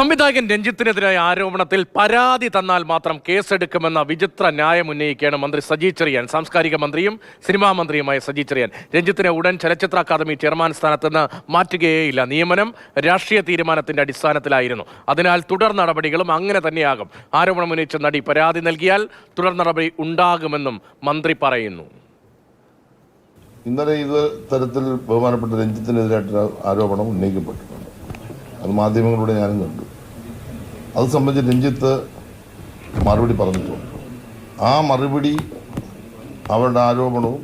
സംവിധായകൻ രഞ്ജിത്തിനെതിരായ ആരോപണത്തിൽ പരാതി തന്നാൽ മാത്രം കേസെടുക്കുമെന്ന വിചിത്ര ന്യായം ഉന്നയിക്കുകയാണ് മന്ത്രി സജി ചെറിയാൻ. സാംസ്കാരിക മന്ത്രിയും സിനിമാ മന്ത്രിയുമായ സജി ചെറിയാൻ. രഞ്ജിത്തിനെ ഉടൻ ചലച്ചിത്ര അക്കാദമി ചെയർമാൻ സ്ഥാനത്ത് നിന്ന് മാറ്റുകയേയില്ല. നിയമനം രാഷ്ട്രീയ തീരുമാനത്തിന്റെ അടിസ്ഥാനത്തിലായിരുന്നു. അതിനാൽ തുടർ നടപടികളും അങ്ങനെ തന്നെയാകും. ആരോപണം ഉന്നയിച്ച നടി പരാതി നൽകിയാൽ തുടർ നടപടി ഉണ്ടാകുമെന്നും മന്ത്രി പറയുന്നു. ഇന്നലെ ഇത് തരത്തിൽ ബഹുമാനപ്പെട്ട രഞ്ജിത്തിനെതിരായിട്ടുള്ള ആരോപണം ഉന്നയിക്കപ്പെട്ടിട്ടുണ്ട്. അത് മാധ്യമങ്ങളിലൂടെ ഞാനും കണ്ടു. അത് സംബന്ധിച്ച് രഞ്ജിത്ത് മറുപടി പറഞ്ഞിട്ടുണ്ട്. ആ മറുപടി അവരുടെ ആരോപണവും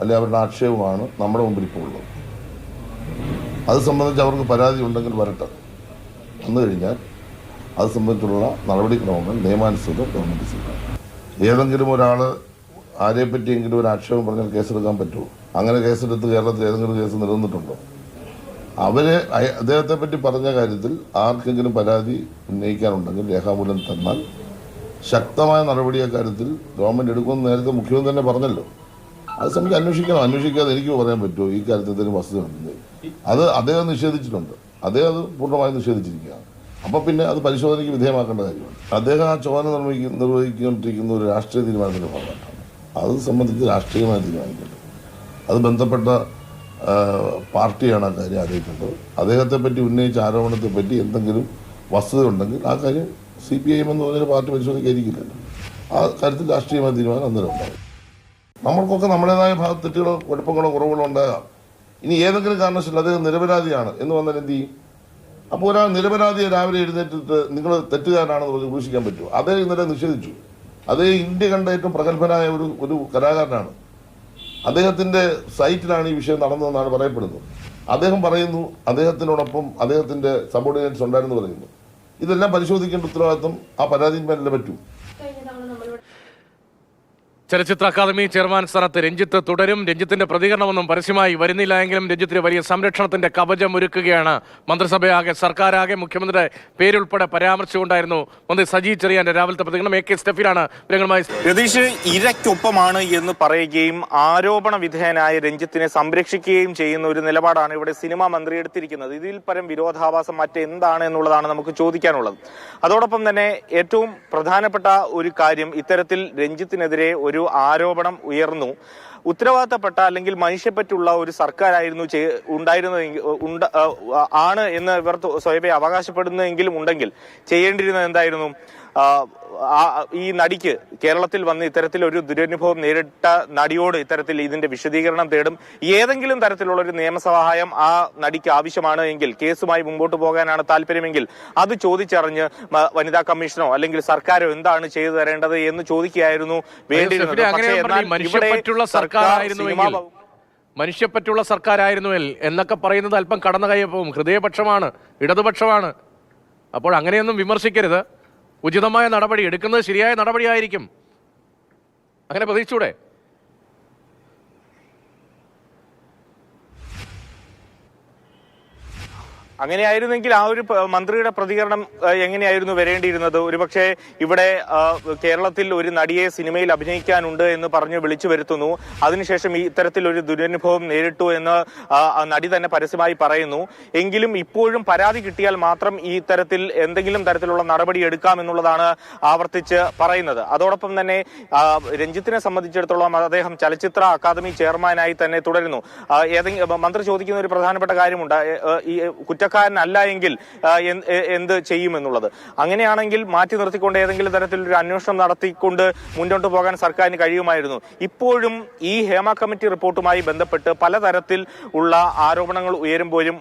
അല്ലെ അവരുടെ ആക്ഷേപമാണ് നമ്മുടെ മുമ്പിൽ ഇപ്പോൾ ഉള്ളത് അത് സംബന്ധിച്ച് അവർക്ക് പരാതി ഉണ്ടെങ്കിൽ വരട്ടെ. വന്നു കഴിഞ്ഞാൽ അത് സംബന്ധിച്ചുള്ള നടപടിക്രമങ്ങൾ നിയമാനുസൃതം ഗവൺമെന്റ് സ്വീകരിക്കും. ഏതെങ്കിലും ഒരാൾ ആരെ പറ്റിയെങ്കിലും ഒരു ആക്ഷേപം പറഞ്ഞാൽ കേസെടുക്കാൻ പറ്റുമോ? അങ്ങനെ കേസെടുത്ത് കേരളത്തിൽ ഏതെങ്കിലും കേസ് നിലനിന്നിട്ടുണ്ടോ? അവരെ അദ്ദേഹത്തെ പറ്റി പറഞ്ഞ കാര്യത്തിൽ ആർക്കെങ്കിലും പരാതി ഉന്നയിക്കാനുണ്ടെങ്കിൽ രേഖാമൂലം തന്നാൽ ശക്തമായ നടപടി കാര്യത്തിൽ ഗവൺമെന്റ് എടുക്കുമെന്ന് നേരത്തെ മുഖ്യമന്ത്രി തന്നെ പറഞ്ഞല്ലോ. അത് സംബന്ധിച്ച് അന്വേഷിക്കണം. അന്വേഷിക്കാതെ എനിക്ക് പറയാൻ പറ്റുമോ? ഈ കാര്യത്തിൽ എന്തെങ്കിലും വസ്തുത അത് അദ്ദേഹം നിഷേധിച്ചിട്ടുണ്ട്. അദ്ദേഹം അത് പൂർണമായും നിഷേധിച്ചിരിക്കുകയാണ്. അപ്പൊ പിന്നെ അത് പരിശോധനയ്ക്ക് വിധേയമാക്കേണ്ട കാര്യമാണ്. അദ്ദേഹം ആ ചോദന നിർവഹിക്കുന്ന നിർവഹിക്കൊണ്ടിരിക്കുന്ന ഒരു രാഷ്ട്രീയ തീരുമാനത്തിന്റെ ഭാഗമായിട്ടാണ് അത് സംബന്ധിച്ച് രാഷ്ട്രീയമായി തീരുമാനിക്കേണ്ടത് അത് ബന്ധപ്പെട്ട പാർട്ടിയാണ് ആ കാര്യം അറിയിക്കേണ്ടത് അദ്ദേഹത്തെ പറ്റി ഉന്നയിച്ച ആരോപണത്തെ പറ്റി എന്തെങ്കിലും വസ്തുത ഉണ്ടെങ്കിൽ ആ കാര്യം സി പി ഐ എം എന്ന് പറഞ്ഞൊരു പാർട്ടി പരിശോധിക്കാതിരിക്കില്ലല്ലോ. ആ കാര്യത്തിൽ രാഷ്ട്രീയമായ തീരുമാനം അന്നേരം ഉണ്ടാകും നമ്മൾക്കൊക്കെ നമ്മുടേതായ ഭാഗത്ത് തെറ്റുകളോ കുഴപ്പങ്ങളോ കുറവുകളോ ഉണ്ടാകാം. ഇനി ഏതെങ്കിലും കാരണവശാലും അദ്ദേഹം നിരപരാധിയാണ് എന്ന് വന്നാൽ എന്ത് ചെയ്യും? അപ്പോൾ ഒരാൾ നിരപരാധിയെ രാവിലെ എഴുന്നേറ്റിട്ട് നിങ്ങൾ തെറ്റുകാരനാണെന്ന് പറഞ്ഞ് ഉപേക്ഷിക്കാൻ പറ്റുമോ? അദ്ദേഹം ഇന്നലെ നിഷേധിച്ചു. അദ്ദേഹം ഇന്ത്യ കണ്ട ഏറ്റവും പ്രഗത്ഭനായ ഒരു ഒരു കലാകാരനാണ്. അദ്ദേഹത്തിന്റെ സൈറ്റിലാണ് ഈ വിഷയം നടന്നതെന്നാണ് പറയപ്പെടുന്നത്. അദ്ദേഹം പറയുന്നു അദ്ദേഹത്തിനോടൊപ്പം അദ്ദേഹത്തിന്റെ സബോർഡിനേറ്റ്സ് ഉണ്ടായിരുന്നു പറയുന്നു. ഇതെല്ലാം പരിശോധിക്കേണ്ട ഉത്തരവാദിത്വം ആ പരാതിന്മേലല്ലേ പറ്റൂ. ചലച്ചിത്ര അക്കാദമി ചെയർമാൻ സ്ഥാനത്ത് രഞ്ജിത്ത് തുടരും. രഞ്ജിത്തിന്റെ പ്രതികരണമൊന്നും പരസ്യമായി വരുന്നില്ല എങ്കിലും രഞ്ജിത്തിന് വലിയ സംരക്ഷണത്തിന്റെ കവചം ഒരുക്കുകയാണ്. മന്ത്രിസഭയാകെ സർക്കാരാകെ മുഖ്യമന്ത്രിയുടെ പേരുൾപ്പെടെ പരാമർശമുണ്ടായിരുന്നു മന്ത്രി സജി ചെറിയാന്റെ രാവിലത്തെ പ്രതികരണം. എ കെ സ്റ്റെഫിനാണ് രതീഷ് ഇരയ്ക്കൊപ്പമാണ് എന്ന് പറയുകയും ആരോപണ വിധേയനായ രഞ്ജിത്തിനെ സംരക്ഷിക്കുകയും ചെയ്യുന്ന ഒരു നിലപാടാണ് ഇവിടെ സിനിമ മന്ത്രി എടുത്തിരിക്കുന്നത്. ഇതിൽ പരം വിരോധാഭാസം മറ്റെന്താണ് എന്നുള്ളതാണ് നമുക്ക് ചോദിക്കാനുള്ളത്. അതോടൊപ്പം തന്നെ ഏറ്റവും പ്രധാനപ്പെട്ട ഒരു കാര്യം ഇത്തരത്തിൽ രഞ്ജിത്തിനെതിരെ ഒരു ആരോപണം ഉയർന്നു. ഉത്തരവാദിത്തപ്പെട്ട അല്ലെങ്കിൽ മനുഷ്യപ്പറ്റുള്ള ഒരു സർക്കാരായിരുന്നു ഉണ്ടായിരുന്നത് ആണ് എന്ന് ഇവർ സ്വയമേ അവകാശപ്പെടുന്നതെങ്കിലും ഉണ്ടെങ്കിൽ ചെയ്യേണ്ടിയിരുന്നത് എന്തായിരുന്നു? ഈ നടിക്ക് കേരളത്തിൽ വന്ന് ഇത്തരത്തിൽ ഒരു ദുരനുഭവം നേരിട്ട നടിയോട് ഇത്തരത്തിൽ ഇതിന്റെ വിശദീകരണം തേടും. ഏതെങ്കിലും തരത്തിലുള്ള ഒരു നിയമസഹായം ആ നടിക്ക് ആവശ്യമാണ് എങ്കിൽ കേസുമായി മുമ്പോട്ട് പോകാനാണ് താല്പര്യമെങ്കിൽ അത് ചോദിച്ചറിഞ്ഞ് വനിതാ കമ്മീഷനോ അല്ലെങ്കിൽ സർക്കാരോ എന്താണ് ചെയ്തു തരേണ്ടത് എന്ന് ചോദിക്കുകയായിരുന്നു. വേണ്ടിയിരുന്നത്. സ്റ്റെഫിനെ അങ്ങനെ പക്ഷേ എന്നാൽ മനുഷ്യപ്പറ്റുള്ള ഇവിടെ സർക്കാർ സർക്കാരായിരുന്നുവെൽ എന്നൊക്കെ പറയുന്നത് അല്പം കടന്നു കയ്യപ്പവും ഹൃദയപക്ഷമാണ് ഇടതുപക്ഷമാണ്. അപ്പോൾ അങ്ങനെയൊന്നും വിമർശിക്കരുത്. ഉചിതമായ നടപടി എടുക്കുന്നത് ശരിയായ നടപടിയായിരിക്കും. അങ്ങനെ പ്രതീക്ഷിച്ചൂടെ? അങ്ങനെയായിരുന്നെങ്കിൽ ആ ഒരു മന്ത്രിയുടെ പ്രതികരണം എങ്ങനെയായിരുന്നു വരേണ്ടിയിരുന്നത്? ഒരുപക്ഷെ ഇവിടെ കേരളത്തിൽ ഒരു നടിയെ സിനിമയിൽ അഭിനയിക്കാനുണ്ട് എന്ന് പറഞ്ഞ് വിളിച്ചു വരുത്തുന്നു. അതിനുശേഷം ഇത്തരത്തിൽ ഒരു ദുരനുഭവം നേരിട്ടു എന്ന് നടി തന്നെ പരസ്യമായി പറയുന്നു. എങ്കിലും ഇപ്പോഴും പരാതി കിട്ടിയാൽ മാത്രം ഈ തരത്തിൽ എന്തെങ്കിലും തരത്തിലുള്ള നടപടി എടുക്കാമെന്നുള്ളതാണ് ആവർത്തിച്ച് പറയുന്നത്. അതോടൊപ്പം തന്നെ രഞ്ജിത്തിനെ സംബന്ധിച്ചിടത്തോളം അദ്ദേഹം ചലച്ചിത്ര അക്കാദമി ചെയർമാനായി തന്നെ തുടരുന്നു. ഏതെങ്കിലും മന്ത്രി ചോദിക്കുന്ന ഒരു പ്രധാനപ്പെട്ട കാര്യമുണ്ട്. ഈ കുറ്റ കുറ്റക്കാരനല്ല എങ്കിൽ എന്ത് ചെയ്യുമെന്നുള്ളത് അങ്ങനെയാണെങ്കിൽ മാറ്റി നിർത്തിക്കൊണ്ട് ഏതെങ്കിലും തരത്തിൽ ഒരു അന്വേഷണം നടത്തിക്കൊണ്ട് മുന്നോട്ട് പോകാൻ സർക്കാരിന് കഴിയുമായിരുന്നു. ഇപ്പോഴും ഈ ഹേമ കമ്മിറ്റി റിപ്പോർട്ടുമായി ബന്ധപ്പെട്ട് പലതരത്തിൽ ഉള്ള ആരോപണങ്ങൾ ഉയരുമ്പോഴും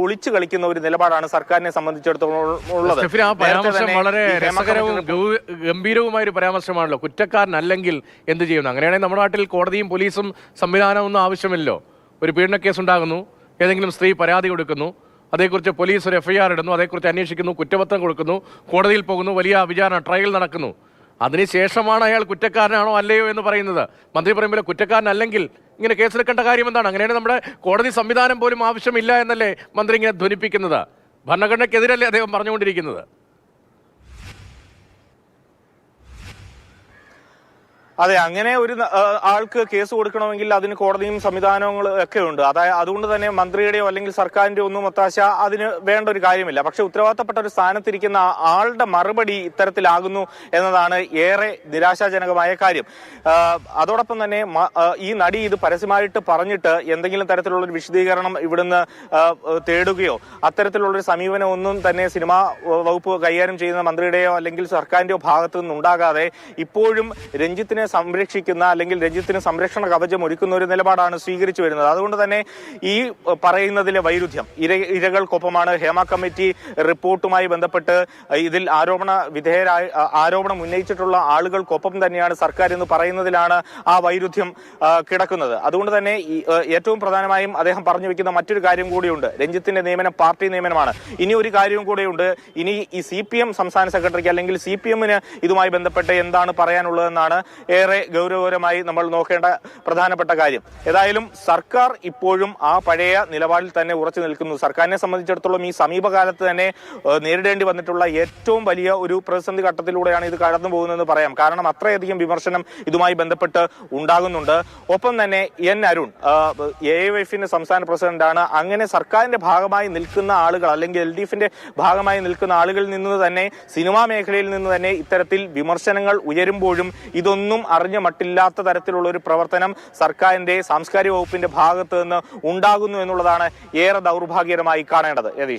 ഒളിച്ചു കളിക്കുന്ന ഒരു നിലപാടാണ് സർക്കാരിനെ സംബന്ധിച്ചിടത്തോളം ഉള്ളത്. വളരെ രസകരവും ഗംഭീരവുമായ ഒരു പരാമർശമാണല്ലോ. കുറ്റക്കാരനല്ലെങ്കിൽ എന്ത് ചെയ്യുന്നു? അങ്ങനെയാണെങ്കിൽ നമ്മുടെ നാട്ടിൽ കോടതിയും പോലീസും സംവിധാനമൊന്നും ആവശ്യമില്ലല്ലോ. ഒരു പീഡന കേസ് ഉണ്ടാകുന്നു ഏതെങ്കിലും സ്ത്രീ പരാതി കൊടുക്കുന്നു. അതേക്കുറിച്ച് പോലീസ് ഒരു എഫ്ഐആർ ഇടുന്നു അതേക്കുറിച്ച് അന്വേഷിക്കുന്നു കുറ്റപത്രം കൊടുക്കുന്നു കോടതിയിൽ പോകുന്നു വലിയ വിചാരണ ട്രയൽ നടക്കുന്നു. അതിനുശേഷമാണ് അയാൾ കുറ്റക്കാരനാണോ അല്ലയോ എന്ന് പറയുന്നത്. മന്ത്രി പറയുമ്പോൾ കുറ്റക്കാരനല്ലെങ്കിൽ ഇങ്ങനെ കേസെടുക്കേണ്ട കാര്യം എന്താണ്? അങ്ങനെയാണ് നമ്മുടെ കോടതി സംവിധാനം പോലും ആവശ്യമില്ല എന്നല്ലേ മന്ത്രി ഇങ്ങനെ ധ്വനിപ്പിക്കുന്നത്. ഭരണഘടനയ്ക്കെതിരല്ലേ അദ്ദേഹം പറഞ്ഞുകൊണ്ടിരിക്കുന്നത്. അതെ അങ്ങനെ ഒരു ആൾക്ക് കേസ് കൊടുക്കണമെങ്കിൽ അതിന് കോടതിയും സംവിധാനങ്ങളും ഒക്കെ ഉണ്ട്. അതായത് അതുകൊണ്ട് തന്നെ മന്ത്രിയുടെയോ അല്ലെങ്കിൽ സർക്കാരിന്റെയോ ഒന്നും ഒത്താശ അതിന് വേണ്ട ഒരു കാര്യമില്ല. പക്ഷെ ഉത്തരവാദിത്തപ്പെട്ട ഒരു സ്ഥാനത്തിരിക്കുന്ന ആളുടെ മറുപടി ഇത്തരത്തിലാകുന്നു എന്നതാണ് ഏറെ നിരാശാജനകമായ കാര്യം. അതോടൊപ്പം തന്നെ ഈ നടി ഇത് പരസ്യമായിട്ട് പറഞ്ഞിട്ട് എന്തെങ്കിലും തരത്തിലുള്ള ഒരു വിശദീകരണം ഇവിടുന്ന് തേടുകയോ അത്തരത്തിലുള്ള ഒരു സമീപനം ഒന്നും തന്നെ സിനിമാ വകുപ്പ് കൈകാര്യം ചെയ്യുന്ന മന്ത്രിയുടെയോ അല്ലെങ്കിൽ സർക്കാരിന്റെയോ ഭാഗത്തു നിന്നുണ്ടാകാതെ ഇപ്പോഴും രഞ്ജിത്തിനെ സംരക്ഷിക്കുന്ന അല്ലെങ്കിൽ രഞ്ജിത്തിന് സംരക്ഷണ കവചം ഒരുക്കുന്ന ഒരു നിലപാടാണ് സ്വീകരിച്ചു വരുന്നത്. അതുകൊണ്ട് തന്നെ ഈ പറയുന്നതിലെ വൈരുദ്ധ്യം ഇര ഇരകൾക്കൊപ്പമാണ് ഹേമ കമ്മിറ്റി റിപ്പോർട്ടുമായി ബന്ധപ്പെട്ട് ഇതിൽ ആരോപണ വിധേയരായ ആരോപണം ഉന്നയിച്ചിട്ടുള്ള ആളുകൾക്കൊപ്പം തന്നെയാണ് സർക്കാർ എന്ന് പറയുന്നതിലാണ് ആ വൈരുദ്ധ്യം കിടക്കുന്നത്. അതുകൊണ്ട് തന്നെ ഏറ്റവും പ്രധാനമായും അദ്ദേഹം പറഞ്ഞു വെക്കുന്ന മറ്റൊരു കാര്യം കൂടിയുണ്ട്. രഞ്ജിത്തിന്റെ നിയമനം പാർട്ടി നിയമനമാണ്. ഇനി ഒരു കാര്യവും കൂടെയുണ്ട്. ഇനി ഈ സി പി എം സംസ്ഥാന സെക്രട്ടറിക്ക് അല്ലെങ്കിൽ സി പി എമ്മിന് ഇതുമായി ബന്ധപ്പെട്ട് എന്താണ് പറയാനുള്ളതെന്നാണ് ഏറെ ഗൗരവകരമായി നമ്മൾ നോക്കേണ്ട പ്രധാനപ്പെട്ട കാര്യം. ഏതായാലും സർക്കാർ ഇപ്പോഴും ആ പഴയ നിലപാടിൽ തന്നെ ഉറച്ചു നിൽക്കുന്നു. സർക്കാരിനെ സംബന്ധിച്ചിടത്തോളം ഈ സമീപകാലത്ത് തന്നെ നേരിടേണ്ടി വന്നിട്ടുള്ള ഏറ്റവും വലിയ ഒരു പ്രതിസന്ധി ഘട്ടത്തിലൂടെയാണ് ഇത് കടന്നു പോകുന്നതെന്ന് പറയാം. കാരണം അത്രയധികം വിമർശനം ഇതുമായി ബന്ധപ്പെട്ട് ഉണ്ടാകുന്നുണ്ട്. ഒപ്പം തന്നെ എൻ അരുൺ എ എഫിന്റെ സംസ്ഥാന പ്രസിഡന്റാണ്. അങ്ങനെ സർക്കാരിന്റെ ഭാഗമായി നിൽക്കുന്ന ആളുകൾ അല്ലെങ്കിൽ എൽ ഡി എഫിന്റെ ഭാഗമായി നിൽക്കുന്ന ആളുകളിൽ നിന്ന് തന്നെ സിനിമാ മേഖലയിൽ നിന്ന് തന്നെ ഇത്തരത്തിൽ വിമർശനങ്ങൾ ഉയരുമ്പോഴും ഇതൊന്നും അറിഞ്ഞ മട്ടില്ലാത്ത തരത്തിലുള്ള ഒരു പ്രവർത്തനം സർക്കാരിന്റെ സാംസ്കാരിക വകുപ്പിന്റെ ഭാഗത്ത് നിന്ന് ഉണ്ടാകുന്നു എന്നുള്ളതാണ് ഏറെ ദൗർഭാഗ്യകരമായി കാണേണ്ടത്. യതീഷ്.